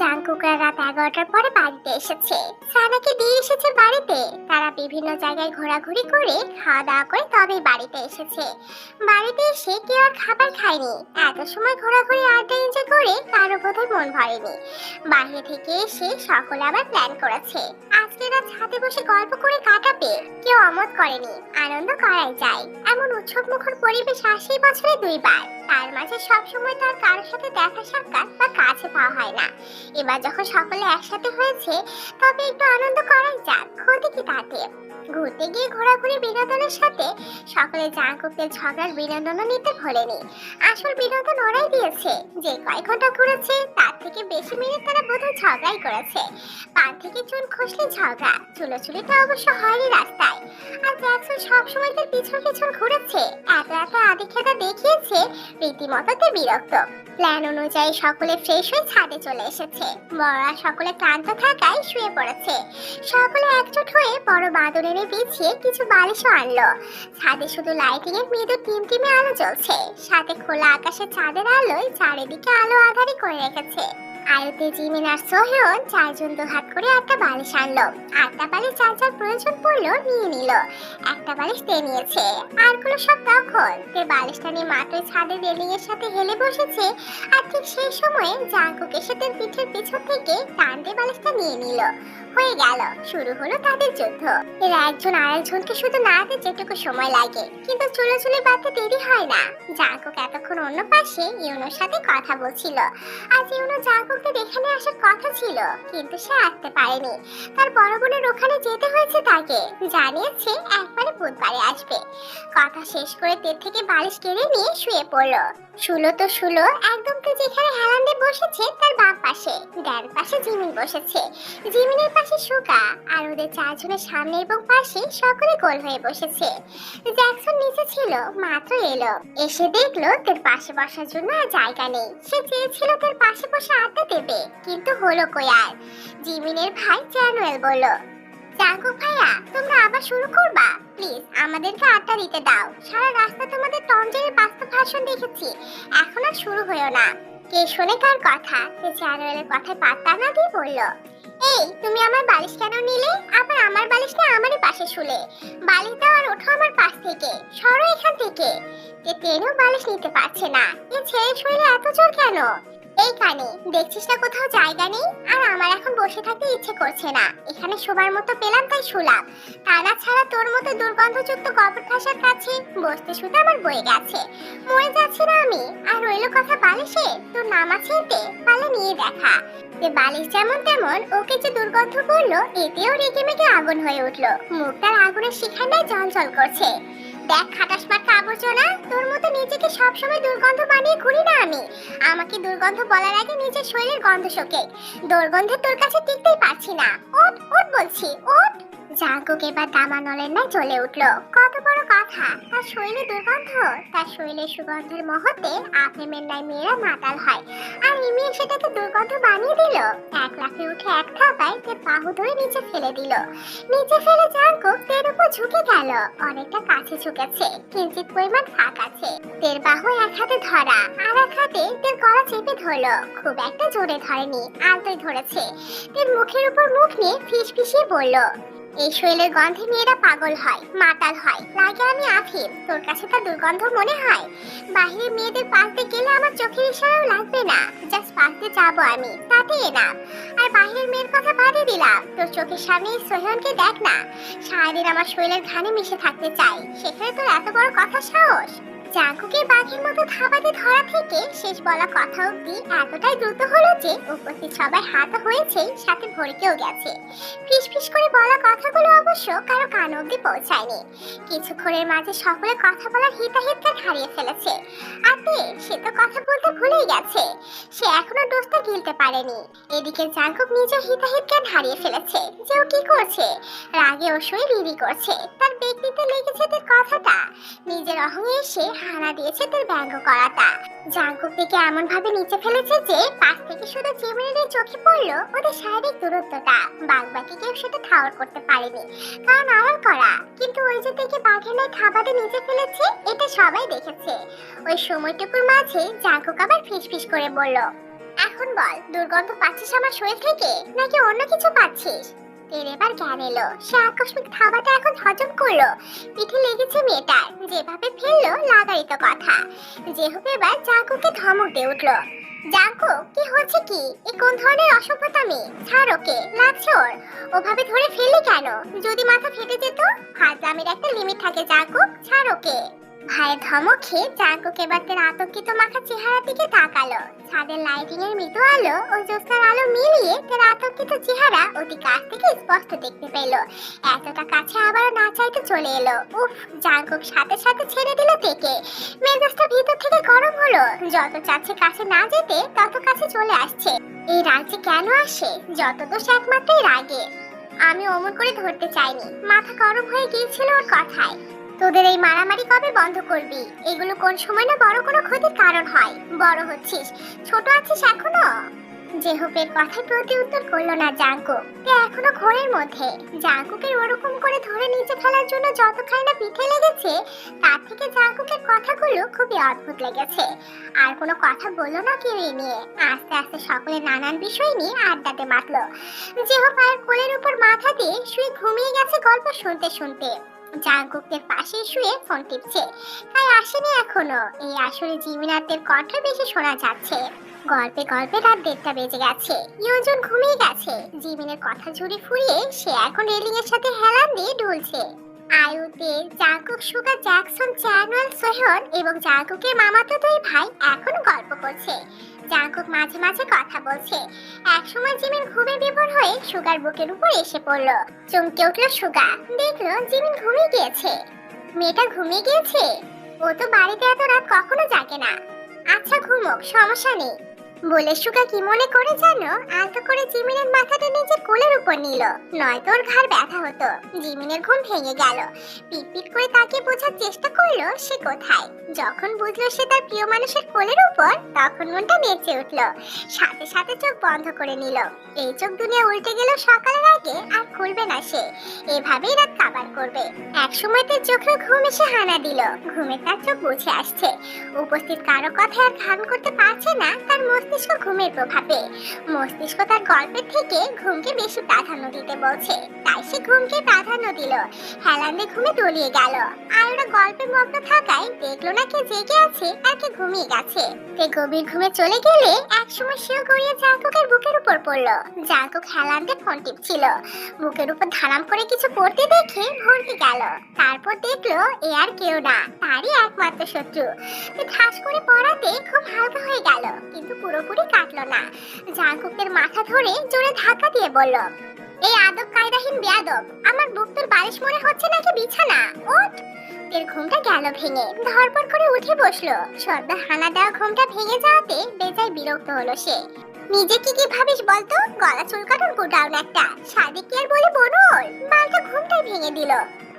জাঙ্কুকরা রাত এগারোটার পরে বাড়িতে এসেছে। সানাকে দিয়ে এসেছে বাড়িতে। তারা বিভিন্ন জায়গায় ঘোরাঘুরি করে খাওয়া দাওয়া করে তবেই বাড়িতে এসেছে। বাড়িতে এসে কেউ আর খাবার খায়নি। এত সময় ঘোরাঘুরি, আড্ডা এনজয় করে কারও বোধহয় মন ভরেনি। বাইরে থেকে এসে সকলে আবার প্ল্যান করেছে। আজকে রাত ছাদে বসে গল্প করে কাটাবে কেউ অমত করেনি। আনন্দ করাই যায়। এমন উৎসব মুখর পরিবেশ আসেই বছরে দুইবার। তার মাঝে সবসময় তো আর কারোর সাথে দেখা সাক্ষাৎ বা কাছে পাওয়া হয় না। এবার যখন সকলে একসাথে হয়েছে, তবে একটু আনন্দ করাই যাক। ক্ষতি কি তাতে? ঘুরতে গিয়ে ঘোরাঘুরি বিনোদনের সাথে সকলে জাঁকুকের ঝগড়ার বিনোদনও নিতে ভোলেনি। আসল বিনোদন ওরাই দিয়েছে। যে কয় ঘণ্টা ঘুরেছে, তার থেকে বেশি মিনিট তারা বোধহয় ঝগড়াই করেছে। পান থেকে চুল খসলে ঝগড়া, চুলোচুলিটা অবশ্য হয়নি রাস্তায়। আর জ্যাকসন সবসময় তার পিছন পিছন ঘুরেছে। এত এত আদিক্ষেতা দেখিয়েছে, রীতিমতো তে বিরক্ত। প্ল্যান অনুযায়ী সকলে ফ্রেশ হয়ে ছাদে চলে এসেছে। বড়রা সকলে ক্লান্ত থাকায় শুয়ে পড়েছে। সকলে একজোট হয়ে বড় বাদর এনে বিছিয়ে কিছু বালিশও আনলো। ছাদে শুধু লাইটিং এর মৃদু টিমটিমে আলো জ্বলছে। সাথে খোলা আকাশে চাঁদের আলোয় চারিদিকে আলো আধারি করে রেখেছে। আয়তে জিমিন আর সোহেন চারজন দুহাত করে একটা বালিশ আনলো। আটটা বালিশ যার যার প্রয়োজন পড়ল নিয়ে নিল। একটা বালিশ তে নিয়েছে। আরগুলো সব দখল। তে বালিশটা নিয়ে মাত্রই ছাদে রেলিং এর সাথে হেলে বসেছে। আর ঠিক সেই সময়ে জাঙ্কুক এসে পিঠের পিছন থেকে টান বালিশটা নিয়ে নিল। হয়ে গেল। শুরু হলো তাদের যুদ্ধ। এরা একজন আরেকজনকে শুধু নাড়াতে যেটুকু সময় লাগে। কিন্তু চুলো চুলে বাঁধতে দেরি হয় না। জাঙ্কুক এতক্ষণ অন্য পাশে ইউনোর সাথে কথা বলছিল। আজ ইউনো জাঙ্কুকদের এখানে আসার কথা ছিল, কিন্তু সে আসতে পারেনি। তার বড় বোনের ওখানে যেতে হয়েছে তাকে। জানিয়েছে একবারে বুধবারে আসবে। কথা শেষ করে তের থেকে বালিশ কেড়ে নিয়ে শুয়ে পড়ল। শুলো তো শুলো, একদম তো যেখানে হেলান্ডে বসেছে তার বাম পাশে। ডান পাশে জিমিন বসেছে। জিমিনের পাশে সুকা আর ওদের চারজনের সামনে এবং পাশে সকলে গোল হয়ে বসেছে। জ্যাকসন নিচে ছিল, মাত্র এলো। এসে দেখল তার পাশে বসার জন্য আর জায়গা নেই। সে চেয়েছিল তার পাশে বসে আড্ডা দেবে, কিন্তু হলো কই আর? জিমিনের ভাই চ্যানুয়েল বলল জাঙ্কুক ভাইয়া, তোমরা আবার শুরু করবা? প্লিজ, আমাদেরকে আড্ডা দিতে দাও। সারা রাস্তা তোমাদের টমজের বাস্তব ভাষণ দেখেছি। এখন আর শুরু হয়েও না। কে শোনে কার কথা? সে চ্যানুয়েলের কথায় পাত্তা না দিয়ে বলল, এই, তুমি আমার বালিশ কেন নিলে? আবার আমার বালিশ নিয়ে আমারই পাশে শুলে। বালিশ দাও আর ওঠো আমার পাশ থেকে, সরো এখান থেকে। এ টেনেও বালিশ নিতে পারছে না। এ ছেলে শরীরে এত জোর কেন? এই কানে, দেখছিস না কোথাও জায়গা নেই? আর আমার এখন বসে থাকতে ইচ্ছে করছে না। এখানে শোবার মতো পেলাম তাই শুলাম। তা ছাড়া তোর মতো দুর্গন্ধযুক্ত কবর ঠাসার কাছে বসতে শুতে আমার বয়ে গেছে। মরে যাচ্ছি না আমি। আর রইল কথা বালিশে? তোর নাম আছে এতে? পালে নিয়ে দেখা। যে বালিশ যেমন তেমন, ওকে যে দুর্গন্ধ করল, এতেও রেগে মেগে আগুন হয়ে উঠল। মুখটার আগুনের শিখানায় জল করছে। দেখ, খাটাস মার্কা আবর্জনা তোর মতো নিজেকে সবসময় দুর্গন্ধ বানিয়ে ঘুরি না আমি। আমাকে দুর্গন্ধ বলার আগে নিজের শরীরের গন্ধ শোকে। দুর্গন্ধে তোর কাছে টিকতেই পারছি না। ওঠ ওঠ বলছি, ওঠ। জাঙ্কুক এবার দামানলের নাই চলে উঠল। কত বড় কথা, তার শরীরে দুর্গন্ধ। তার শরীরের সুগন্ধের মহতে আফেমের নাই মেয়েরা মাতাল হয়। আর ইমি সেটাকে দুর্গন্ধ বানিয়ে দিল। এক লাফে উঠে এক থাপায় তে বাহু ধরে নিচে ফেলে দিল। নিচে ফেলে জাঙ্কুক তের উপর ঝুঁকে গেল। অনেকটা কাছে ঝুঁকেছে। কিঞ্চিত পরিমাণ ফাঁক আছে। তের বাহু এক হাতে ধরা, আর এক হাতে তের গলা চেপে ধরলো। খুব একটা জোরে ধরেনি, আলতোই ধরেছে। তের মুখের উপর মুখ নিয়ে ফিস ফিসিয়ে বলল এই শৈলের গন্ধে মেয়েরা পাগল হয়, মাতাল হয়। লাগে আমি আফিম, তোর কাছে তা দুর্গন্ধ মনে হয়। বাহিরে মেয়েদের পাশতে গেলে আমার চোখের ইশারাও লাগবে না। জাস্ট পাশতে যাব আমি, তাতে না আর বাহিরের মেয়ের কথা বাদে দিলাম, তোর চোখের সামনে সোহেনকে দেখ না। সারাদিন আমার শৈলের ঘানে মিশে থাকতে চাই, সেখানে তোর এত বড় কথা সাহস? বাঘের মতো থাবাতে ধরা থেকে শেষ বলা কথা অব্দি এতটাই দ্রুত হলো যে উপস্থিত সবাই হাত হয়েছে, সাথে ভরকেও গেছে। করে বলা কথাগুলো অবশ্য কারও কান অব্দি পৌঁছায়নি। কিছুক্ষণের মাঝে সকলে কথা বলার হিতাহিতকার হারিয়ে ফেলেছে। সে তো কথা বলতে ভুলেই গেছে। সে এখনও দোষটা গিলতে পারেনি। এদিকে জাঙ্কুক নিজের হিতাহিত জ্ঞান হারিয়ে ফেলেছে। যে ও কি করছে? রাগে ও সই বিড়ি করছে। তার ব্যক্তিতে এসে হানা দিয়েছে তার ব্যঙ্গ করাটা। জাঙ্কুক থেকে এমন ভাবে নিচে ফেলেছে যে, পাশ থেকে শুধু জিমিনের চোখে পড়ল ওদের শারীরিক দূরত্বটা। বাঘ বাকি কেউ সেটা ঠাওর করতে পারেনি। কারণ আড়াল করা। কিন্তু ওই যে থেকে বাঘের নাই খাবারে নিচে ফেলেছে, এটা সবাই দেখেছে। ওই সময়টুকুর মাঝে জাঙ্কুক আবার ফিস করে বলল, এখন বল, দুর্গন্ধ পাচ্ছিস আমার শরীর থেকে? নাকি অন্য কিছু পাচ্ছিস? এর এবার জ্ঞান এলো। সে আকস্মিক এখন হজম করল। পিঠে লেগেছে মেয়েটার। যেভাবে ফেলল, লাগারিত কথা। যেভাবে এবার জাঙ্কুকে ধমক দিয়ে উঠল। জাঙ্কু, কি হচ্ছে কি? এ কোন ধরনের অসভ্যতামি ছাড় ওকে, লাগছে ওর। ওভাবে ধরে ফেললি কেন? যদি মাথা ফেটে যেত হাজলামের একটা লিমিট থাকে জাঙ্কু, ছাড় ওকে। ভাইয়ের ধমক খেয়ে জাঙ্কুক এবার তার আতঙ্কিত মাখা চেহারা দিকে তাকালো। ছাদের লাইটিং এর মৃদু আলো ও জ্যোৎস্নার আলো মিলিয়ে তার আতঙ্কিত চেহারা অতি কাছ থেকে স্পষ্ট দেখতে পেল। এতটা কাছে আবার না চাইতে চলে এলো। উফ জাঙ্কুক সাথে সাথে ছেড়ে দিল তেকে মেজাজটা ভিতর থেকে গরম হলো। যত চাচ্ছে কাছে না যেতে, তত কাছে চলে আসছে। এই রাজ্যে কেন আসে? যত দোষ একমাত্রই রাগে। আমি অমন করে ধরতে চাইনি। মাথা গরম হয়ে গিয়েছিল ওর কথায়। তোদের এই মারামারি কবে বন্ধ করবি? এগুলো কোন সময় না বড় কোনো ক্ষতির কারণ হয়? বড় হচ্ছিস। ছোট আছিস এখনও? জেহুপের কথায় প্রতি উত্তর করল না জাঙ্কু। তে এখনও ঘোরের মধ্যে। জাঙ্কুকে ওরকম করে ধরে নিচে ফেলার জন্য যতখানি না পিঠে লেগেছে, তার থেকে জাঙ্কুকের কথাগুলো খুবই অদ্ভুত লেগেছে। আর কোনো কথা বলল না কেউ এ নিয়ে। আস্তে আস্তে সকলে নানান বিষয় নিয়ে আড্ডাতে মাতলো। জেহুপ আর কোলের উপর মাথা দিয়ে শুয়ে ঘুমিয়ে গেছে গল্প শুনতে শুনতে। জাঙ্কুকের পাশে শুয়ে ফোন টিপছে। তাই আসেনি এখনও। এই আসরে জিমিনাতের কণ্ঠ বেশি শোনা যাচ্ছে। গল্পে গল্পে রাত দেড়টা বেজে গেছে। ইয়জন ঘুমিয়ে গেছে। জিমিনের কথা ঝুড়ি ফুরিয়ে সে এখন রেলিং এর সাথে হেলান দিয়ে ঢুলছে। আয়ুতে Jungkook, Suga, Jackson Chanyeol Sehun এবং জাঙ্কুকের মামাতো দুই ভাই এখন গল্প করছে। জাঙ্কুক মাঝে মাঝে কথা বলছে। একসময় জিমিন ঘুমে বিভোর হয়ে সুগার বুকের উপর এসে পড়ল। চমকে উঠল সুগা। দেখল জিমিন ঘুমিয়ে গিয়েছে। মেয়েটা ঘুমিয়ে গিয়েছে? ও তো বাড়িতে এত রাত কখনো জাগে না। আচ্ছা ঘুমোক, সমস্যা নেই। বলে সুগা কি মনে করে জানো? আলতো করে জিমিনের মাথাটা নিজের কোলের উপর নিল। নয়তো ওর ঘাড় ব্যথা হতো। জিমিনের ঘুম ভেঙে গেল। পিট করে তাকে বোঝার চেষ্টা করল সে কোথায়? যখন বুঝলো সে তার প্রিয় মানুষের কোলের উপর, তখন মনটা নেচে উঠল। সাথে সাথে চোখ বন্ধ করে নিল। এই চোখ দুনিয়া উল্টে গেল সকালের আগে, আর খুলবে না সে। এভাবেই রাত কাবার করবে। এক সময় তার চোখে ঘুম এসে হানা দিল। ঘুমে তার চোখ বুঝে আসছে। উপস্থিত কারও কথা আর ধারণ করতে পারছে না, তার মস্তিষ্ক ঘুমের প্রভাবে। মস্তিষ্ক তার গল্পের থেকে ঘুমকে বেশি প্রাধান্য দিতে বলছে। তাই সে ঘুমকে প্রাধান্য দিল। হেলান্ডে ঘুমে তলিয়ে গেল। আর ওরা গল্পে মগ্ন থাকায় দেখল না কে জেগে আছে আর কে ঘুমিয়ে গেছে। তে গভীর ঘুমে চলে গেলে একসময় সেও গড়িয়ে জাঙ্কুকের বুকের উপর পড়ল। জাঙ্কুক হেলান্ডে ফোন টিপছিল। বুকের উপর ধারাম করে কিছু পড়তে দেখে ভরকে গেল। তারপর দেখল এ আর কেউ না, তারই একমাত্র শত্রু। ঠাস করে পড়াতে খুব হালকা হয়ে গেল। কিন্তু পুরোপুরি কাটলো না। জাঙ্কুকের মাথা ধরে জোরে ধাক্কা দিয়ে বলল, এই আদব কায়দাহীন বেয়াদব, আমার বুক তোর বালিশ মনে হচ্ছে নাকি বিছানা? ওঠ! এর ঘুমটা গেল ভেঙে ধরপড় করে উঠে বসল। সর্দা হানা দেওয়া ঘুমটা ভেঙে যাওয়াতে বেজায় বিরক্ত হলো সে। নিজে কি কি ভাবিস বলতো? গলা চুলকানোর গোটাউন একটা। সাদিক কি আর বলে বনুর? বালটা ঘুমটাই ভেঙে দিল।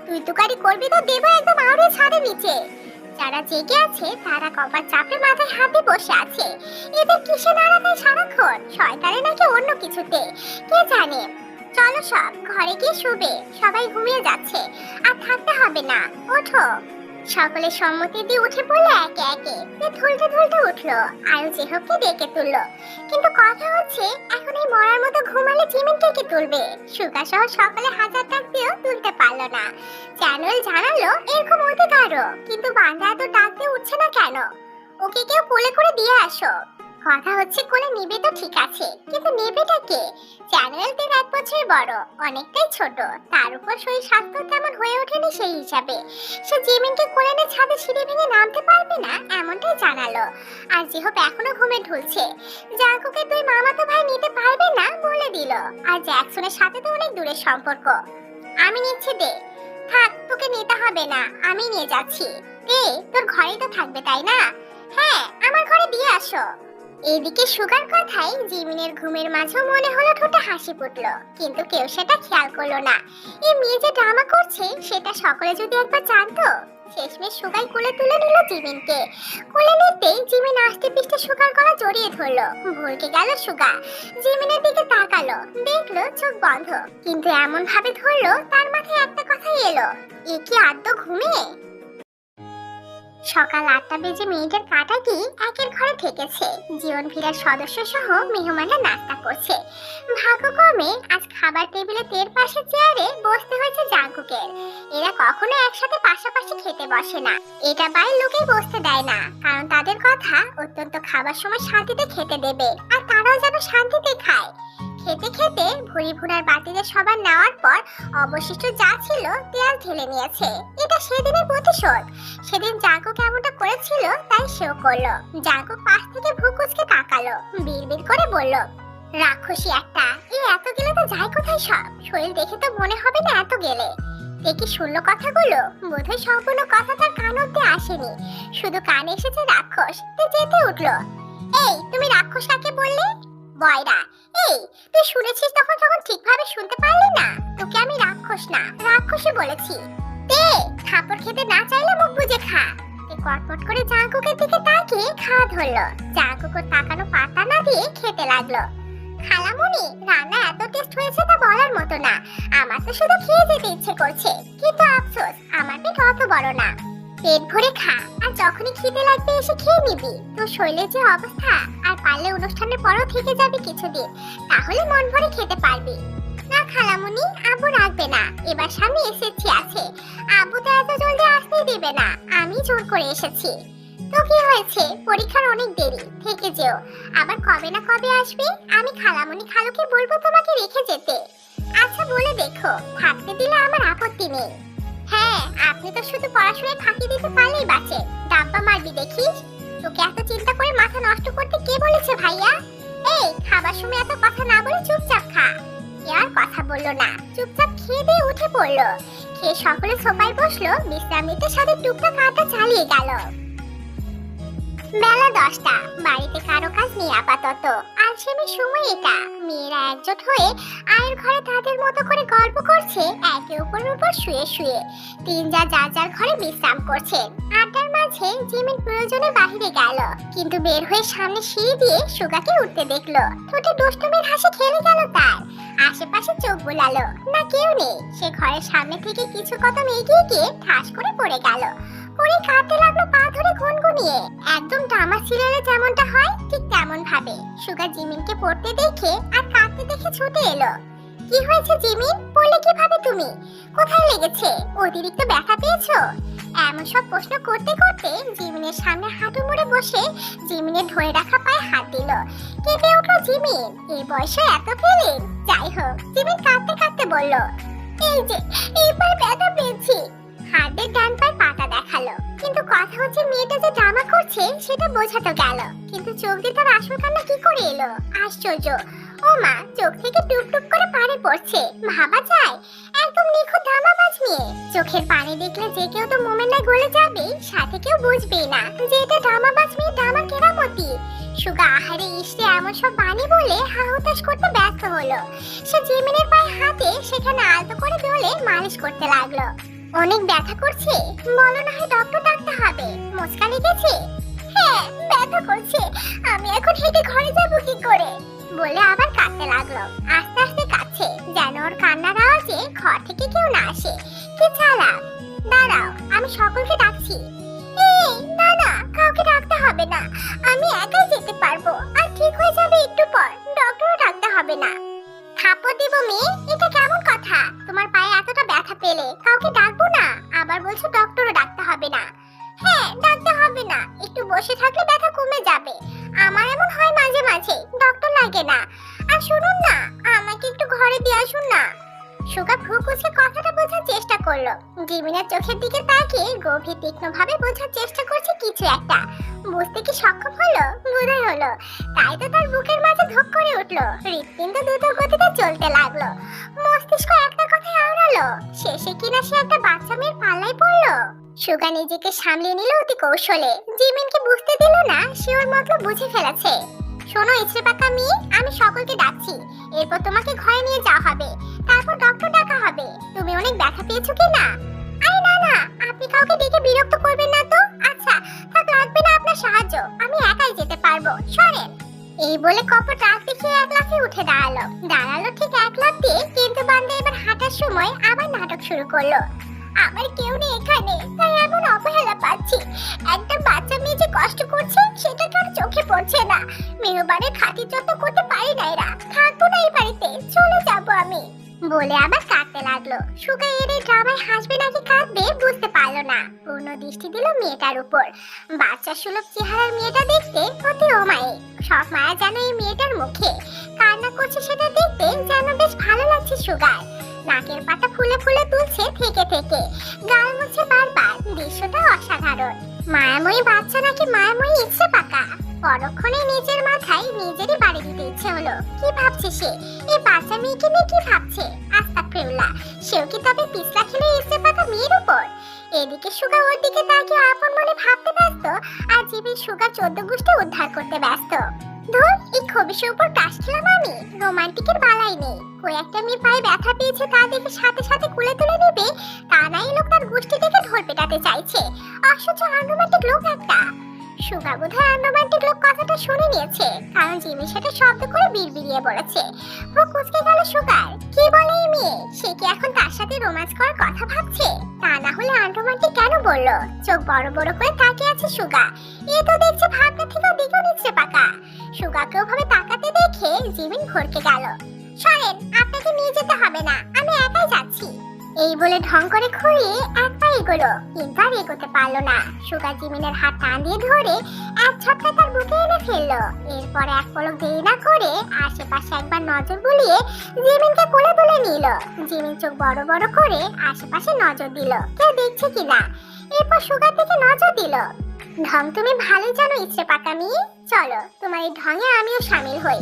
তুই তুকারি করবি তো দেবো একদম আরে ছাড়ে নিচে। যারা জেগে আছে, তারা কপার চাপে মাথায় হাতে বসে আছে। এদের কিসে দাঁড়াতে সারাক্ষণ? শয়তানে নাকি অন্য কিছুতে? কে জানে? চলো সব, ঘরে গিয়ে শুবে। সবাই ঘুমিয়ে যাচ্ছে। আর থাকতে হবে না। ওঠো। সকলে সম্মতি দিয়ে উঠে পড়ল একে একে। সে ধুলতে ধুলতে উঠল, আয়ু জেহবকে ডেকে তুললো। কিন্তু কথা হচ্ছে, এখন এই মরার মতো ঘুমালে জিমিন কে তুলবে। সুগা সহ সকলে হাজার ডাক দিয়েও তুলতে পারল না। চ্যানেল জানালো এরকম হতে অধিকারও। কিন্তু বান্দা এত ডাক দিয়ে উঠছে না কেন? ওকে কেউ কোলে করে দিয়ে আসো। কথা হচ্ছে কোলে নিবে তো ঠিক আছে, কিন্তু নেবেটা কে? চ্যানেল তিন এক বছর বড়, অনেকটাই ছোট, তার উপর শরীর স্বাস্থ্য তেমন হয়ে ওঠেনি সেই হিসাবে। সে জিমিনকে কোলে নিয়ে ছাদে সিঁড়ি ভেঙে নামতে পারবে না, এমনটাই জানালো। আর যেহব এখনও ঘুমে ঢুলছে, জাঙ্কুকে তুই মামাতো ভাই নিতে পারবে না বলে দিল। আর জ্যাকসনের সাথে তো অনেক দূরের সম্পর্ক। আমি নিচ্ছি দে। থাক, তোকে নিতে হবে না, আমি নিয়ে যাচ্ছি। দে, তোর ঘরেই তো থাকবে, তাই না? হ্যাঁ আমার ঘরে দিয়ে আসো। এদিকে সুগার কথাই জিমিনের ঘুমের মাঝেও মনে হলো ঠোঁটে হাসি ফুটলো, কিন্তু কেউ সেটা খেয়াল করল না। এই মেয়ে যে ড্রামা করছে, সেটা সকলে যদি একবার জানতো, শেষমেশ সুগাই কোলে তুলে নিল জিমিনকে। কোলে নিতেই জিমিন আস্তে পিষ্টে সুগার গলা জড়িয়ে ধরলো। ভরকে গেল সুগা জিমিনের দিকে তাকালো, দেখল চোখ বন্ধ। কিন্তু এমন ভাবে ধরলো, তার মাথায় একটা কথাই এলো, এ কি আদ্য ঘুমিয়ে? সকাল আটটা বেজে মিনিটের কাটাকি একের ঘরে ঠেকেছে। জীবন ফিরার সদস্য সহ মেহমানরা নাস্তা করছে। ভাগ্যক্রমে আজ খাবার টেবিলে তের পাশে চেয়ারে বসতে হয়েছে জাঙ্কুকের এরা কখনো একসাথে পাশাপাশি খেতে বসে না। এটা বাইরের লোকেই বসতে দেয় না। কারণ তাদের কথা, অত্যন্ত খাবার সময় শান্তিতে খেতে দেবে। আর তারাও যেন শান্তিতে খায়। খেতে খেতে ভুড়ি ভুনার বাতিতে সবার নেওয়ার পর অবশিষ্ট যা ছিল তেল ঢেলে নিয়েছে। এটা সেদিনের প্রতিশোধ। সেদিন জাগো কেমনটা করেছিল তাই সেও করল। জাগো পাশ থেকে ভুকুচকে তাকালো, বিড়বিড় করে বলল, রাক্ষসী একটা এই এত গেলে তো যায় কোথায় সব? শরীর দেখে তো মনে হবে না এত গেলে। দেখি শুনলো কথাগুলো? বোধহয় সম্পূর্ণ কথা তার কান অব্দি আসেনি। শুধু কানে এসেছে রাক্ষস তো যেতে উঠল, এই, তুমি রাক্ষস কাকে বললে? বয়রা। এই, তুই শুনেছিস তখন তখন ঠিকভাবে শুনতে পারলি না? তোকে আমি রাক্ষস না রাক্ষসী বলেছি। তে খাপড় খেতে না চাইলে মুখ বুজে খা। কটমট করে জাঙ্কুকের দিকে তাকিয়ে খাওয়া ধরলো। জাঙ্কুকর তাকানো পাতা না দিয়ে খেতে লাগল। খালামুনি রান্না এত টেস্ট হয়েছে তা বলার মতো না। আমার তো শুধু খেয়ে যেতে ইচ্ছে করছে, কিন্তু আফসোস, আমার পেট অত বড় না। পেট ভরে খা। আর যখনই খিদে লাগবে এসে খেয়ে নিবি। তোর শরীরের যে অবস্থা, আর পারলে অনুষ্ঠানের পরও থেকে যাবে কিছুদিন, তাহলে মন ভরে খেতে পারবি। না খালামুনি, আব্বু রাখবে না। এবার স্বামী এসেছি আছে। আব্বু তো এত জলদি আসতেই দিবে না। আমি জোর করে এসেছি। তো কি হয়েছে? পরীক্ষার অনেক দেরি। থেকে যেও। আবার কবে না কবে আসবে? আমি খালামুনি খালুকে বলব তোমাকে রেখে যেতে। আচ্ছা বলে দেখো। থাকতে দিলে আমার আপত্তি নেই। হ্যাঁ আপনি তো শুধু পড়াশোনায় ফাঁকি দিতে পারলেই বাঁচে। ডাব্বা মারবি দেখিস? তোকে এত চিন্তা করে মাথা নষ্ট করতে কে বলেছে ভাইয়া? এই, খাবার সময় এত কথা না বলে চুপচাপ খা। আর কথা বলল না, চুপচাপ খেয়ে দিয়ে উঠে পড়ল। খেয়ে সকলে সোফায় বসল বিশ্রাম নিতে সাথে টুকটা কাটা চালিয়ে গেল। বেলা দশটা। বাড়িতে কারও কাজ নেই আপাতত। আলসেমির সময় এটা। মেয়েরা একজোট হয়ে আয়ের ঘরে তাদের মতো করে গল্প করছে, একে অপরের উপর শুয়ে শুয়ে। তিন যা যার যার ঘরে বিশ্রাম করছে। আড্ডার মাঝে জিমের প্রয়োজনে বাহিরে গেল। কিন্তু বের হয়ে সামনে সিঁড়ি দিয়ে সুগাকে উঠতে দেখল। ঠোঁটে দুষ্টুমির হাসি খেলে গেল তার। আশেপাশে চোখ বুলালো, না কেউ নেই। সে ঘরের সামনে থেকে কিছু কদম এগিয়ে গিয়ে ঠাস করে পড়ে গেল। পরে কাঁদতে লাগল পা ধরে গুনগুনিয়ে একদম ড্রামা সিরিয়ালে যেমনটা হয়, ঠিক তেমন ভাবে সুগা জিমিনকে পড়তে দেখে আর কাঁদতে দেখে ছুটে এলো। কি হয়েছে জিমিন? পড়লে কীভাবে তুমি? কোথায় লেগেছে? অতিরিক্ত ব্যথা পেয়েছ? এমন সব প্রশ্ন করতে করতে জিমিনের সামনে হাঁটু মুড়ে বসে জিমিনের ধরে রাখা পায়ে হাত দিল। কেঁপে উঠল জিমিন? এই বয়সে এত ফিলিং? যাই হোক, জিমিন কাঁদতে কাঁদতে বলল, এই যে এই পায়ে ব্যথা পেয়েছি। হাতের ডান পায়ে পাতা দেখাল। কিন্তু কথা হচ্ছে, মেয়েটা যে ড্রামা করছে, সেটা বোঝাতে গেল। কিন্তু চোখ দিয়ে তার আসল কান্না কি করে এলো? আশ্চর্য। ও মা, চোখ থেকে টুপ টুপ করে পানি পড়ছে। ভাবা যায়, একদম নিখুঁত ধামাবাজ মেয়ে। চোখের পানি দেখলে যে কেউ তো মোমেন্টে গলে যাবে, সাথে কেউ বুঝবেই না যে এটা ধামাবাজ মেয়ে, ধামা কেরামতি। সুগা আহারে, ইসে এমন সব বাণী বলে হাহুতাশ করতে ব্যস্ত হলো। সে জিমিনের পায়ে হাতে সেখানে আলতো করে দোলে মালিশ করতে লাগল। অনেক ব্যথা করছে। বলো না হয় ডক্টর ডাকতে হবে। মুচকা লেগেছে? হ্যাঁ ব্যথা করছে। আমি এখন হেঁটে ঘরে যাব কি করে? বলে আবার কাঁদতে লাগল। আস্তে আস্তে কাঁদছে। যেন ওর কান্নার আওয়াজে ঘর থেকে কেউ না আসে। কি চালাক দাঁড়াও, আমি সকলকে ডাকছি। এই, না না, কাউকে ডাকতে হবে না। আমি একাই যেতে পারব। আর ঠিক হয়ে যাবে একটু পর। ডক্টরও ডাকতে হবে না। থাপ্পড় দিব মেয়ে, এটা কেমন কথা? তোমার পায়ে এতটা ব্যথা পেলে। আবার বলছো ডক্টরও ডাকতে হবে না। হ্যাঁ ডাকতে হবে না। একটু বসে থাকলে ব্যথা কমে যাবে। আমার এমন হয় মাঝে মাঝে ডক্টর লাগে না। আর শুনুন না, আমাকে একটু ঘরে দিয়ে আসুন না। সুগা ভ্রু কথাটা করল। জিমিনের চোখের দিকে তাকিয়ে গভীর তীক্ষ্ণভাবে বোঝার চেষ্টা করছে কিছু একটা। বুঝতে কি সক্ষম হলো? বোধহয় হলো। তাই তো তার বুকের মাঝে ধক করে উঠল। হৃৎপিণ্ড দ্রুত গতিতে চলতে লাগল। মস্তিষ্ক একটা কথায় আওড়ালো, শেষে কিনা সে একটা বাচ্চা মেয়ের পাল্লায় পড়ল? সুগা নিজেকে সামলিয়ে নিল অতি কৌশলে। জিমিনকে বুঝতে দিল না, সে ওর মতলব বুঝে ফেলেছে। শোনো ইচ্ছে পাকা মেয়ে, আমি সকলকে ডাকছি। এরপর তোমাকে ঘরে নিয়ে যাওয়া হবে। তারপর ডক্টর ডাকা হবে। তুমি অনেক ব্যথা পেয়েছ কি না? আরে না না, আপনি কাউকে ডেকে বিরক্ত করবেন না তো? আচ্ছা থাক লাগবে না আপনার সাহায্য। আমি একাই যেতে পারব। সরেন। এই বলে কপট রাগ দেখিয়ে এক লাফে উঠে দাঁড়াল। দাঁড়াল ঠিক এক লাফ দিয়ে কিন্তু বান্দা এবার হাঁটার সময় আবার নাটক শুরু করল। আমার কেউ নেই এখানে, তাই এমন অবহেলা পাচ্ছি। একটা বাচ্চা মেয়ে যে কষ্ট করছে, সেটা কার চোখে পড়ছে না। মেহবানের খাতির যত্ন করতে পারি না এরা থাকব না এই বাড়িতে, চলে যাব আমি। বলে আবার কাঁদতে লাগল। সুগা এর এই ড্রামায় হাসবে নাকি কাঁদবে বুঝতে পারল না। পূর্ণ দৃষ্টি দিল মেয়েটার উপর। বাচ্চা সুলভ চেহারার মেয়েটা দেখতে অতি অমায়ে সব মায়া যেন এই মেয়েটার মুখে। কান্না করছে সেটা দেখতে যেন বেশ ভালো লাগছে সুগার। নাকের পাতা ফুলে ফুলে তুলছে থেকে থেকে। গাল মুছে বারবার, দৃশ্যটা অসাধারণ। মায়াময়ী বাচ্চা নাকি মায়াময়ী ইচ্ছে পাকা? পরক্ষণে নিজের মাথায় নিজেরই বাড়ি দিতে ইচ্ছে হলো। কি ভাবছে সে? এই বাচ্চা মেয়েকে নিয়ে কি ভাবছে? আস্তাগফিরুল্লাহ সেও কি তবে পিছলা খেলে ইচ্ছে পাকা মেয়ের উপর? এদিকে সুগা ওর দিকে তাকিয়ে আপন মনে ভাবতে ব্যস্ত, আর জীবের সুগা চোদ্দ গোষ্ঠী উদ্ধার করতে ব্যস্ত। ধর, এই খবিসের উপর কাশ খেলাম আমি। রোমান্টিকের বালাই নেই। কই একটা মেয়ে পায়ে ব্যথা পেয়েছে, তা দেখে সাথে সাথে কুলে তুলে নেবে, তা নাই লোক তার গোষ্ঠী থেকে ঢোল পেটাতে চাইছে। অসহ্য, আনরোমান্টিক লোক একটা। সুগা বোধহয় আনরোমান্টিক লোক কথাটা শুনে নিয়েছে, কারণ জিমি সেটা শব্দ করে বিড়বিড়িয়ে বলেছে। ও কুচকে গেল সুগার। কি বলে এই মেয়ে? সে কি এখন তার সাথে রোম্যান্স করার কথা ভাবছে? তা না হলে আনরোমান্টিক কেন বলল? চোখ বড় বড় করে তাকিয়ে আছে সুগা। এ তো দেখছে ভাবনা থেকে দিকেও নিচ্ছে পাকা। সুগাকে ওভাবে তাকাতে দেখে জিমিন ভরকে গেল। সরেন, আপনাকে নিয়ে যেতে হবে না, আমি একাই যাচ্ছি। এই বলে ঢং করে খুঁড়িয়ে এক পা এগোলো। কিন্তু এগোতে পারল না। সুগার জিমিনের হাত টান দিয়ে ধরে এক ঝটকা তার বুকে এনে ফেলল। এরপর এক পলক দেরি না করে আশেপাশে একবার নজর বুলিয়ে জিমিনকে কোলে তুলে নিল। জিমিন চোখ বড় বড় করে আশেপাশে নজর দিল। কেউ দেখছে কিনা? এরপর সুগার দিকে নজর দিল। ঢং তুমি ভালোই জানো, ইচ্ছে পাকা মেয়ে চলো, তোমার এই ঢঙে আমিও সামিল হই।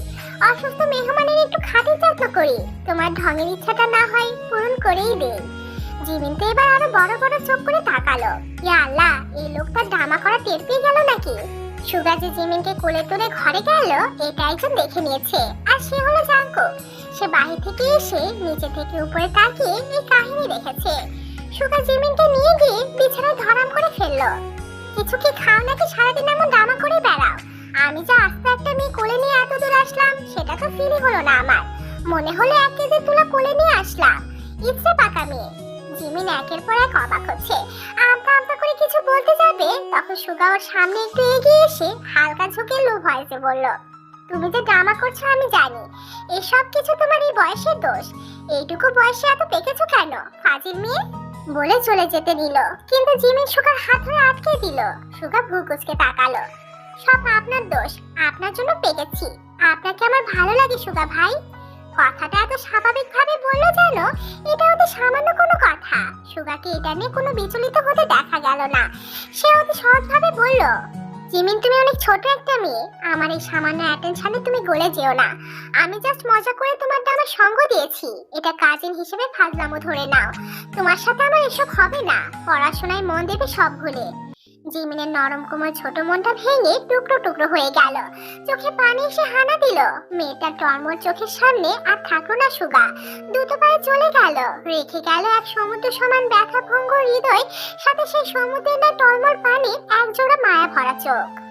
অসুস্থ মেহমানের একটু খাতির যত্ন করি। তোমার ঢঙের ইচ্ছাটা না হয় পূরণ করেই দেই। জিমিন তো এবার আরও বড় বড় চোখ করে তাকালো। ইয়া আল্লাহ, এই লোকটা ড্রামা করা টের পেয়ে গেল নাকি? সুগা যে জিমিনকে কোলে তুলে ঘরে গেল, এটা একজন দেখে নিয়েছে। আর সে হলো জাঙ্কো। সে বাহির থেকে এসে নিচে থেকে উপরে তাকিয়ে এই কাহিনী দেখেছে। সুগা জিমিনকে নিয়ে গিয়ে বিছানায় ধরাম করে ফেলল। কিছু কি খাও নাকি সারাদিন এমন ড্রামা করে বেড়াও? আমি যে আস্তে একটা মেয়ে কোলে নিয়ে এত দূর আসলাম, সেটা তো ফিলই হলো না আমার। মনে হলো এক কেজি তুলা কোলে নিয়ে আসলাম। ইচ্ছে পাকা মেয়ে। জিমিন একের পর এক অবাক হচ্ছে। আমতা আমতা করে কিছু বলতে যাবে, তখন সুগা ওর সামনে একটু এগিয়ে এসে হালকা ঝুঁকে লো ভয়েসে বলল, তুমি যে ড্রামা করছ আমি জানি। এসব কিছু তোমার এই বয়সের দোষ। এইটুকু বয়সে এত পেকেছো কেন, ফাজিল মেয়ে? বলে চলে যেতে দিল। কিন্তু জিমি সুগার হাত ধরে আটকে দিল। সুগা ভ্রু কুচকে তাকালো। সব আপনার দোষ। আপনার জন্য পেকেছি আপনাকে আমার ভালো লাগে, সুগা ভাই। কথাটা এত স্বাভাবিকভাবে বলল যেন এটা অতি সামান্য কোনো কথা। সুগাকে এটা নিয়ে কোনো বিচলিত হতে দেখা গেল না। সে অতি সহজভাবে বলল জিমিন, তুমি অনেক ছোট একটা মেয়ে। আমার এই সামান্য অ্যাটেনশনে তুমি গলে যেও না। আমি জাস্ট মজা করে তোমার আমার সঙ্গ দিয়েছি। এটা কাজিন হিসেবে ফাজলামো ধরে নাও। তোমার সাথে আমার এসব হবে না। পড়াশোনায় মন দেবে সব ভুলে। জিমিনের নরম কোমল ছোট মনটা ভেঙে টুকরো টুকরো হয়ে গেল। চোখে পানি এসে হানা দিল। মেয়েটার টর্মর চোখের সামনে আর থাকল না সুগা। দুটো পায়ে চলে গেল। রেখে গেল এক সমুদ্র সমান ব্যথা ভঙ্গ হৃদয়, সাথে সেই সমুদ্রের না টলমল পানি এক জোড়া মায়া ভরা চোখ।